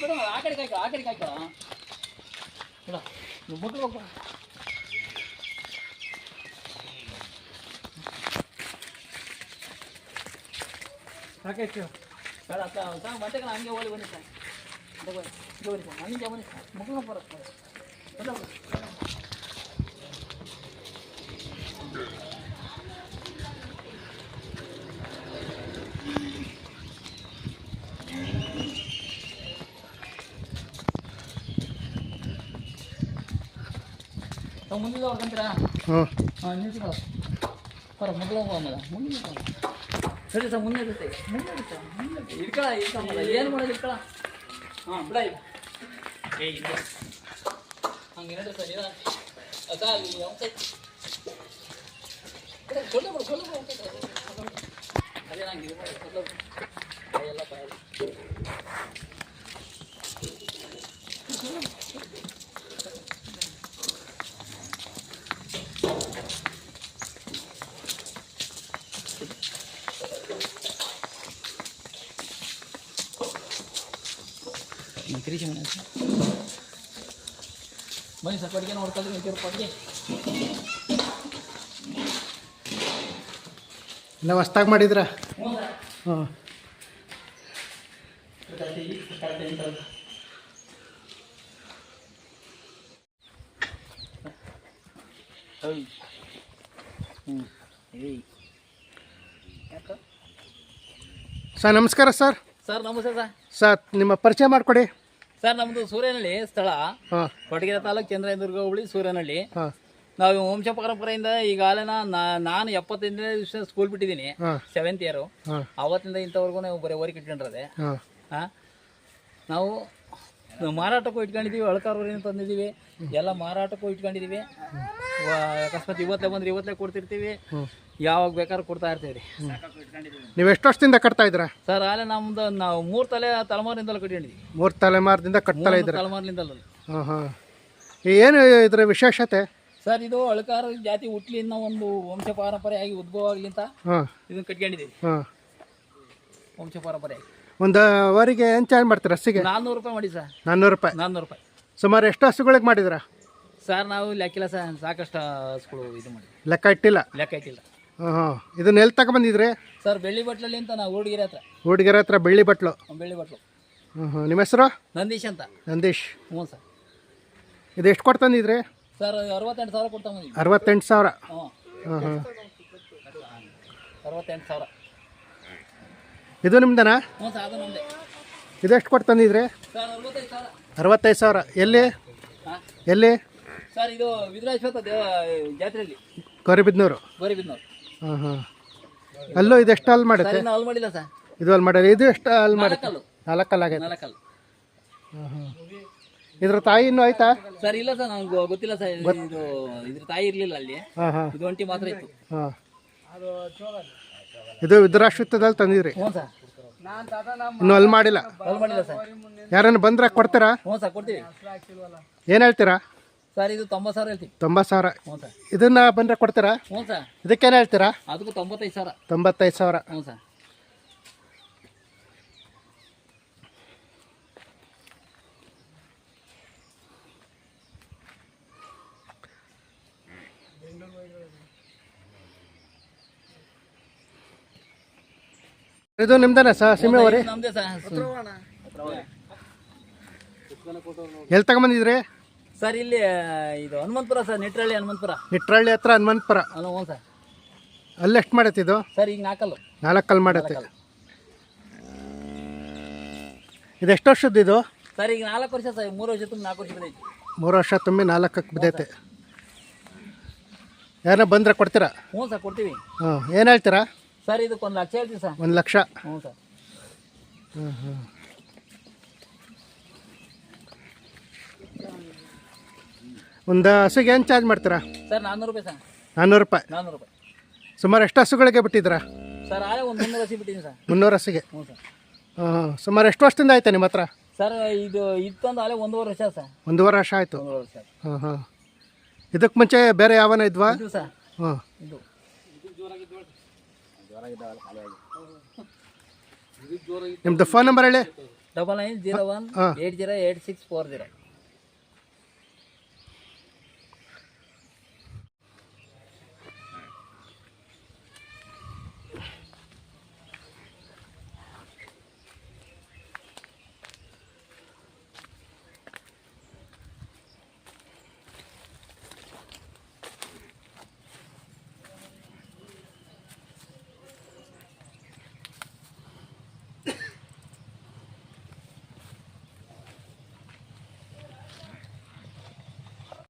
ಬಿಡು, ಆ ಕಡೆ ಕಾಯ್ಕೊ ಆ ಕಡೆ ಕಾಯ್ಕೊ ಬಿಡು, ನೀವು ಮಕ್ಳು ಹೋಗ್ಬಾ. ಸಾಕಾಯ್ತು ಬೇಡ ಅಕ್ಕ, ಸಾಕು, ಮತ್ತೆ ಕಣ, ಹಂಗೆ ಹೋಗಿ ಬನ್ನಿ ಸರ್ ಹಂಗೆ ಬನ್ನಿ, ಹಂಗೆ ಬನ್ನಿ ಸರ್, ಹಂಗೆ ಬನ್ನಿ ಸರ್ ಮಕ್ಕಳು ಬರುತ್ತೆ ಬಂದ ಬಿಡು. ನಾವು ಮುಂದಿನ ಹೊಡ್ಕೊಂತೀರಾ ಹ್ಞೂ ಹಾಂ ನಿಲ್ಸ್ಕೊಳ್ಳ ಬರ ಮೊದಲು ಹೋಗೋಣ ಮುಂದೆ ಸರಿ ಸರ್ ಮುಂದೆ ಇರುತ್ತೆ ಮುಂದೆ ಇರುತ್ತೆ ಮುಂದೆ ಇರುತ್ತೆ. ಇಟ್ಕೊಳ ಇಟ್ಕೊಂಬಲ್ಲ ಏನು ಮಾಡೋದು ಇಟ್ಕೊಳ ಹಾಂ ಬಿಡ ಈಗ ಏ ಇಲ್ಲ ಹಂಗೆ ನಡ್ರಿ ಸರ್ ಇಲ್ಲ ಅದ ಅಲ್ಲಿ ಅವ್ನ್ ಕೈ- ಬಿಡು, ಕೊಡ್ಲೆ ಬಿಡು, ಕೊಡ್ಲೆ ಬಿಡು, ಅವ್ನ್ ಕೈ ಕೊಡ್ಲೆ ಬಿಡು. ಅದೇ ನಂಗೆ ಇದು ಮಾಡಿ ಕೊಡ್ಲೆ ಬಿಡು. ತಿರುಗಿ ಮನೆ. ಬನ್ನಿ ಸರ್ ಕೊಟ್ಟಿಗೆ ನೋಡ್ಕೊಳ್ರಿ ಕೇಳಿ ಕೊಟ್ಟಿಗೆ. ಎಲ್ಲ ಹೊಸ್ದಾಗಿ ಮಾಡಿದ್ರ ಹಾಂ ಸರ್. ನಮಸ್ಕಾರ ಸರ್. ಸರ್ ನಮಸ್ಕಾರ ಸರ್. ಸರ್ ನಿಮ್ಮ ಪರಿಚಯ ಮಾಡಿಕೊಡಿ. ಸರ್ ನಮ್ದು ಸೂರ್ಯನಹಳ್ಳಿ ಸ್ಥಳ. ಹಾಂ. ತಾಲೂಕ್ ಚಂದ್ರದುರ್ಗ ಹೋಬಳಿ ಸೂರ್ಯನಹಳ್ಳಿ. ನಾವು ವಂಶ ಪರಂಪರೆಯಿಂದ ಈಗಾಗಲೇ ನಾನು ಎಪ್ಪತ್ತೈದನೇ ದಿವಸ ಸ್ಕೂಲ್ ಬಿಟ್ಟಿದ್ದೀನಿ ಸೆವೆಂತ್ ಇಯರ್ ಅವತ್ತಿಂದ ಇಂಥವರೆಗೂ ನಾವು ಬರೀ ಓರಿ ಇಟ್ಕೊಂಡಿರೋದೆ ನಾವು ಮಾರಾಟಕ್ಕೂ ಇಟ್ಕೊಂಡಿದ್ದೀವಿ ಅಳಕಾರೂರಿನ ತಂದಿದ್ದೀವಿ ಎಲ್ಲ ಮಾರಾಟಕ್ಕೂ ಇಟ್ಕೊಂಡಿದ್ದೀವಿ ಅಕಸ್ಮಾತ್ ಇವತ್ತೇ ಬಂದ್ರೆ ಇವತ್ತೇ ಕೊಡ್ತಿರ್ತೀವಿ. ಯಾವಾಗ ಬೇಕಾದ್ರೂ ಕೊಡ್ತಾ ಇರ್ತೀವಿ ರೀ. ನೀವು ಎಷ್ಟು ವರ್ಷದಿಂದ ಕಟ್ತಾ ಇದ್ರ ಸರ್ ಅಲ್ಲೇ ನಮ್ದು ನಾವು ಮೂರು ತಲೆ ತಲೆಮಾರಿನಿಂದಲೂ ಕಟ್ಕೊಂಡಿದ್ದೀವಿ ಮೂರು ತಲೆಮಾರದಿಂದ ಕಟ್ತಾ ಇದ್ರ ತಲೆಮಾರಿನಿಂದಲೂ. ಹಾಂ ಹಾಂ ಏನು ಇದ್ರ ವಿಶೇಷತೆ? ಸರ್ ಇದು ಅಳಕಾರ ಜಾತಿ ಹುಟ್ಲಿಂದ ಒಂದು ವಂಶ ಪಾರಂಪರೆಯಾಗಿ ಉದ್ಭವ ಆಗ್ಲಿಂತ ಇದನ್ನ ಕಟ್ಕೊಂಡಿದ್ದೀವಿ ವಂಶ ಪಾರಂಪರೆಯಾಗಿ. ಒಂದು ಅವರಿಗೆ ಏನು ಚಾರ್ಜ್ ಮಾಡ್ತೀರಾ ಹಸಿಗೆ ನಾನ್ನೂರು ರೂಪಾಯಿ ಮಾಡಿ ಸರ್. ನಾನ್ನೂರು ರೂಪಾಯಿ. ನಾನ್ನೂರು ರೂಪಾಯಿ. ಸುಮಾರು ಎಷ್ಟು ಹಸುಗಳಿಗೆ ಮಾಡಿದ್ರ ಸರ್ ನಾವು ಲೆಕ್ಕಿಲ್ಲ ಸರ್ ಸಾಕಷ್ಟು ಹಸುಗಳು ಇದು ಮಾಡಿ ಲೆಕ್ಕ ಇಟ್ಟಿಲ್ಲ? ಲೆಕ್ಕ ಇಟ್ಟಿಲ್ಲ. ಹಾಂ ಹಾಂ ಇದನ್ನ ಎಲ್ಲಿ ತಗೊಂಬಂದಿದ್ರಿ ಸರ್ ಬೆಳ್ಳಿ ಬಟ್ಲಲ್ಲಿ ಅಂತ ನಾವು ಹುಡುಗಿರ ಹತ್ರ. ಹುಡುಗಿರ ಹತ್ರ ಬೆಳ್ಳಿ ಬಟ್ಲು. ಬೆಳ್ಳಿ ಬಟ್ಲು. ಹ್ಞೂ ನಿಮ್ಮ ಹೆಸರು? ನಂದೀಶ್ ಅಂತ. ನಂದೀಶ್. ಹ್ಞೂ ಸರ್. ಇದು ಎಷ್ಟು ಕೊಟ್ಟು ತಂದಿದ್ರಿ? ಸರ್ ಅರವತ್ತೆಂಟು ಸಾವಿರ ಕೊಡ್ತಾ ಅರವತ್ತೆಂಟು ಸಾವಿರ? ಹ್ಞೂ. ಹಾಂ ಹಾಂ ಅರವತ್ತೆಂಟು ಸಾವಿರ. ಇದು ನಿಮ್ದನಾ? ಇದೆಷ್ಟು ಕೊಟ್ಟು ತಂದಿದ್ರಿ? ಅರವತ್ತೈದು ಸಾವಿರ. ಎಲ್ಲಿ? ಎಲ್ಲಿ? ಸರ್ ಇದು ವಿದ್ರಾಶ್ವತ ದೇವ ಜಾತ್ರೆಯಲ್ಲಿ. ಗೌರಿಬಿದ್ನೂರು. ಹಾಂ ಹಾಂ. ಅಲ್ಲೂ ಇದೆಷ್ಟು ಅಲ್ಲಿ ಮಾಡುತ್ತೆ? ಮಾಡಿಲ್ಲ ಸರ್. ಇದು ಅಲ್ಲಿ ಮಾಡಿದ್ರೆ ಇದು ಎಷ್ಟು ಅಲ್ಲಿ ಮಾಡುತ್ತೆ? ನಾಲ್ಕು ಆಗೈತೆ. ನಾಲ್ಕಲ್ಲು. ಹಾಂ ಹಾಂ. ಇದ್ರ ತಾಯಿ ಇನ್ನೂ ಆಯ್ತಾ? ಸರ್ ಇಲ್ಲ ಸರ್ ನನಗೆ ಗೊತ್ತಿಲ್ಲ ಸರ್. ಇದು ಇದ್ರ ತಾಯಿ ಇರಲಿಲ್ಲ ಅಲ್ಲಿ. ಹಾಂ ಹಾಂ. ಇದು ಒಂಟಿ ಮಾತ್ರ ಇತ್ತು. ಹಾಂ. ಇದು ವಿದ್ರಾಶ್ವತ್ವದಲ್ಲಿ ತಂದಿದ್ರಿ. ಹ್ಞೂ ಸರ್. ನಾನು ಅಲ್ಲಿ ಮಾಡಿಲ್ಲ. ಅಲ್ಲಿ ಮಾಡಿಲ್ಲ ಸರ್. ಯಾರನ್ನು ಬಂದ್ರೆ ಕೊಡ್ತೀರಾ? ಹ್ಞೂ ಸರ್ ಕೊಡ್ತೀವಿ. ಏನು ಹೇಳ್ತೀರಾ? ಸರ್ ಇದು ತೊಂಬತ್ತು ಸಾವಿರ ಹೇಳ್ತೀವಿ. ತೊಂಬತ್ತು ಸಾವಿರ. ಹ್ಞೂ ಸರ್. ಇದನ್ನ ಬಂದ್ರೆ ಕೊಡ್ತೀರಾ? ಹ್ಞೂ ಸರ್. ಇದಕ್ಕೇನು ಹೇಳ್ತೀರಾ? ಅದಕ್ಕೂ ತೊಂಬತ್ತೈದು ಸಾವಿರ. ತೊಂಬತ್ತೈದು ಸಾವಿರ. ಹ್ಞೂ ಸರ್. ಇದು ನಿಮ್ದೇನಾ ಸರ್ ಸೀಮೆ ಅವ್ರಿ? ಇದು ನಮ್ದೇ ಸರ್ ಎಲ್ಲಿ ತಗೊಂಬಂದಿದ್ರಿ? ಸರ್ ಇಲ್ಲಿ ಇದು ಹನುಮಂತಪುರ ಸರ್ ನಿಟ್ರಳ್ಳಿ ಹನುಮಂತಪುರ. ನಿಟ್ರಳ್ಳಿ ಹತ್ರ ಹನುಮಂತಪುರ. ಅಲ್ಲ ಹ್ಞೂ ಸರ್. ಅಲ್ಲಿ ಎಷ್ಟು ಮಾಡೈತೆ ಇದು? ಸರ್ ಈಗ ನಾಲ್ಕಲ್ಲು. ನಾಲ್ಕಲ್ಲಿ ಮಾಡೈತೆ. ನಾಲ್ಕಲ್ಲು. ಇದು ಎಷ್ಟು ವರ್ಷದ್ದು ಇದು? ಸರ್ ಈಗ ನಾಲ್ಕು ವರ್ಷ ಸರ್ ಮೂರು ವರ್ಷ ತುಂಬಿ ನಾಲ್ಕು ವರ್ಷ ಬಂದೈತಿ. ಮೂರು ವರ್ಷ ತುಂಬಿ ನಾಲ್ಕಕ್ಕೆ ಬಿದ್ದೈತೆ ಯಾರನ್ನ ಬಂದ್ರೆ ಕೊಡ್ತೀರಾ? ಹ್ಞೂ ಸರ್ ಕೊಡ್ತೀವಿ. ಹ್ಞೂ ಏನು ಹೇಳ್ತೀರಾ? ಸರ್ ಇದಕ್ಕೆ ಒಂದು ಲಕ್ಷ ಹೇಳ್ತೀವಿ ಸರ್. ಒಂದು ಲಕ್ಷ. ಹ್ಞೂ ಸರ್. ಹ್ಞೂ ಹ್ಞೂ ಒಂದು ಹಸುಗೆ ಏನು ಚಾರ್ಜ್ ಮಾಡ್ತೀರಾ? ಸರ್ ನಾನ್ನೂರು ರೂಪಾಯಿ ಸರ್. ನಾನ್ನೂರು ರೂಪಾಯಿ. ನಾನ್ನೂರು ರೂಪಾಯಿ. ಸುಮಾರು ಎಷ್ಟು ಹಸುಗಳಿಗೆ ಬಿಟ್ಟಿದ್ದೀರಾ? ಸರ್ ಆಗ ಒಂದು ಮುನ್ನೂರು ಹಸಿ ಬಿಟ್ಟಿದ್ದೀನಿ ಸರ್. ಮುನ್ನೂರು ಹಸಿಗೆ. ಹ್ಞೂ ಸರ್. ಹಾಂ ಸುಮಾರು ಎಷ್ಟು ವರ್ಷದಿಂದ ಆಯ್ತಾ ನಿಮ್ಮ ಹತ್ರ? ಸರ್ ಇದು ಇತ್ತೊಂದು ಆಳೆ ಒಂದೂವರೆ ವರ್ಷ ಸರ್. ಒಂದೂವರೆ ವರ್ಷ ಆಯಿತು. ಒಂದೂವರೆ ವರ್ಷ ಹಾಂ ಹಾಂ. ಇದಕ್ಕೆ ಮುಂಚೆ ಬೇರೆ ಯಾವನ ಇದ್ವಾ? ಇದು ಸರ್. ಹಾಂ. ಇದು. ನಿಮ್ಮದು ಫೋನ್ ನಂಬರ್ ಹೇಳಿ. Double nine zero one. Eight zero eight six four zero.